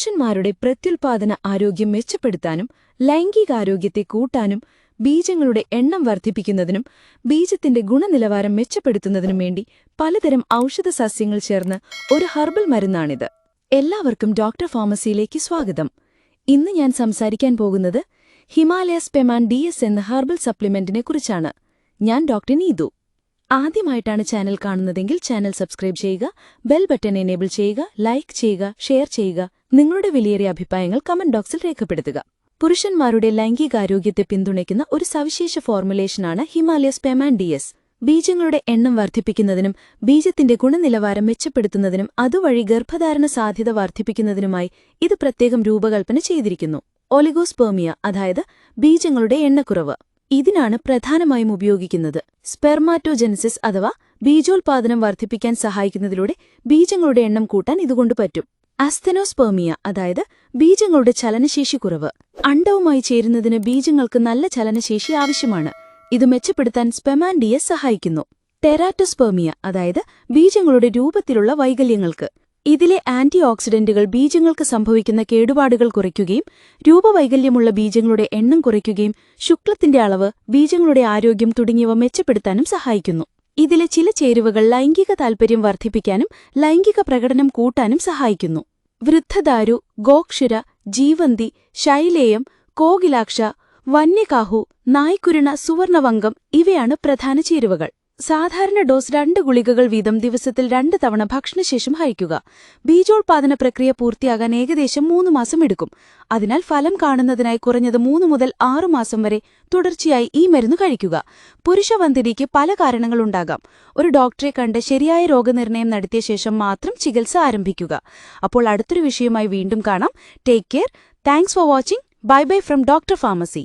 പുരുഷന്മാരുടെ പ്രത്യുൽപാദന ആരോഗ്യം മെച്ചപ്പെടുത്താനും ലൈംഗികാരോഗ്യത്തെ കൂട്ടാനും ബീജങ്ങളുടെ എണ്ണം വർദ്ധിപ്പിക്കുന്നതിനും ബീജത്തിന്റെ ഗുണനിലവാരം മെച്ചപ്പെടുത്തുന്നതിനും വേണ്ടി പലതരം ഔഷധ സസ്യങ്ങൾ ചേർന്ന് ഒരു ഹെർബൽ മരുന്നാണിത്. എല്ലാവർക്കും ഡോക്ടർ ഫാർമസിയിലേക്ക് സ്വാഗതം. ഇന്ന് ഞാൻ സംസാരിക്കാൻ പോകുന്നത് ഹിമാലയസ് പെമാൻ ഡി എസ് എന്ന ഹെർബൽ സപ്ലിമെന്റിനെ കുറിച്ചാണ്. ഞാൻ ഡോക്ടർ നീതു. ആദ്യമായിട്ടാണ് ചാനൽ കാണുന്നതെങ്കിൽ ചാനൽ സബ്സ്ക്രൈബ് ചെയ്യുക ബെൽ ബട്ടൺ എനേബിൾ ചെയ്യുക ലൈക്ക് ചെയ്യുക ഷെയർ ചെയ്യുക നിങ്ങളുടെ വിലയേറിയ അഭിപ്രായങ്ങൾ കമന്റ് ബോക്സിൽ രേഖപ്പെടുത്തുക. പുരുഷന്മാരുടെ ലൈംഗികാരോഗ്യത്തെ പിന്തുണയ്ക്കുന്ന ഒരു സവിശേഷ ഫോർമുലേഷനാണ് ഹിമാലയസ് പെമാൻ ഡി ബീജങ്ങളുടെ എണ്ണം വർദ്ധിപ്പിക്കുന്നതിനും ബീജത്തിന്റെ ഗുണനിലവാരം മെച്ചപ്പെടുത്തുന്നതിനും അതുവഴി ഗർഭധാരണ സാധ്യത വർദ്ധിപ്പിക്കുന്നതിനുമായി ഇത് പ്രത്യേകം രൂപകൽപ്പന ചെയ്തിരിക്കുന്നു. ഒലിഗോസ്പേമിയ അതായത് ബീജങ്ങളുടെ എണ്ണക്കുറവ്. ഇതിനാണ് പ്രധാനമായും ഉപയോഗിക്കുന്നത്. സ്പെർമാറ്റോജെനസിസ് അഥവാ ബീജോൽപാദനം വർദ്ധിപ്പിക്കാൻ സഹായിക്കുന്നതിലൂടെ ബീജങ്ങളുടെ എണ്ണം കൂട്ടാൻ ഇതുകൊണ്ട് പറ്റും. അസ്തനോസ്പേമിയ അതായത് ബീജങ്ങളുടെ ചലനശേഷി കുറവ്. അണ്ടവുമായി ചേരുന്നതിന് ബീജങ്ങൾക്ക് നല്ല ചലനശേഷി ആവശ്യമാണ്. ഇത് മെച്ചപ്പെടുത്താൻ സ്പെമാൻഡിയെ സഹായിക്കുന്നു. ടെറാറ്റോസ്പേമിയ അതായത് ബീജങ്ങളുടെ രൂപത്തിലുള്ള വൈകല്യങ്ങൾക്ക്. ഇതിലെ ആന്റി ഓക്സിഡന്റുകൾ ബീജങ്ങൾക്ക് സംഭവിക്കുന്ന കേടുപാടുകൾ കുറയ്ക്കുകയും രൂപവൈകല്യമുള്ള ബീജങ്ങളുടെ എണ്ണം കുറയ്ക്കുകയും ശുക്ലത്തിന്റെ അളവ് ബീജങ്ങളുടെ ആരോഗ്യം തുടങ്ങിയവ മെച്ചപ്പെടുത്താനും സഹായിക്കുന്നു. ഇതിലെ ചില ചേരുവകൾ ലൈംഗിക താൽപര്യം വർദ്ധിപ്പിക്കാനും ലൈംഗിക പ്രകടനം കൂട്ടാനും സഹായിക്കുന്നു. വൃദ്ധദാരു ഗോക്ഷുര ജീവന്തി ശൈലേയം കോകിലാക്ഷ വന്യകാഹു നായ്ക്കുരുണ സുവർണവംഗം ഇവയാണ് പ്രധാന ചേരുവകൾ. സാധാരണ ഡോസ് രണ്ട് ഗുളികകൾ വീതം ദിവസത്തിൽ രണ്ട് തവണ ഭക്ഷണശേഷം കഴിക്കുക. ബീജോത്പാദന പ്രക്രിയ പൂർത്തിയാകാൻ ഏകദേശം മൂന്ന് മാസം എടുക്കും. അതിനാൽ ഫലം കാണുന്നതിനായി കുറഞ്ഞത് മൂന്ന് മുതൽ ആറു മാസം വരെ തുടർച്ചയായി ഈ മരുന്ന് കഴിക്കുക. പുരുഷവന്തിരിക്ക് പല കാരണങ്ങളുണ്ടാകാം ഒരു ഡോക്ടറെ കണ്ട് ശരിയായ രോഗനിർണയം നടത്തിയ ശേഷം മാത്രം ചികിത്സ ആരംഭിക്കുക. അപ്പോൾ അടുത്തൊരു വിഷയമായി വീണ്ടും കാണാം. Take care thanks for watching bye bye from doctor pharmacy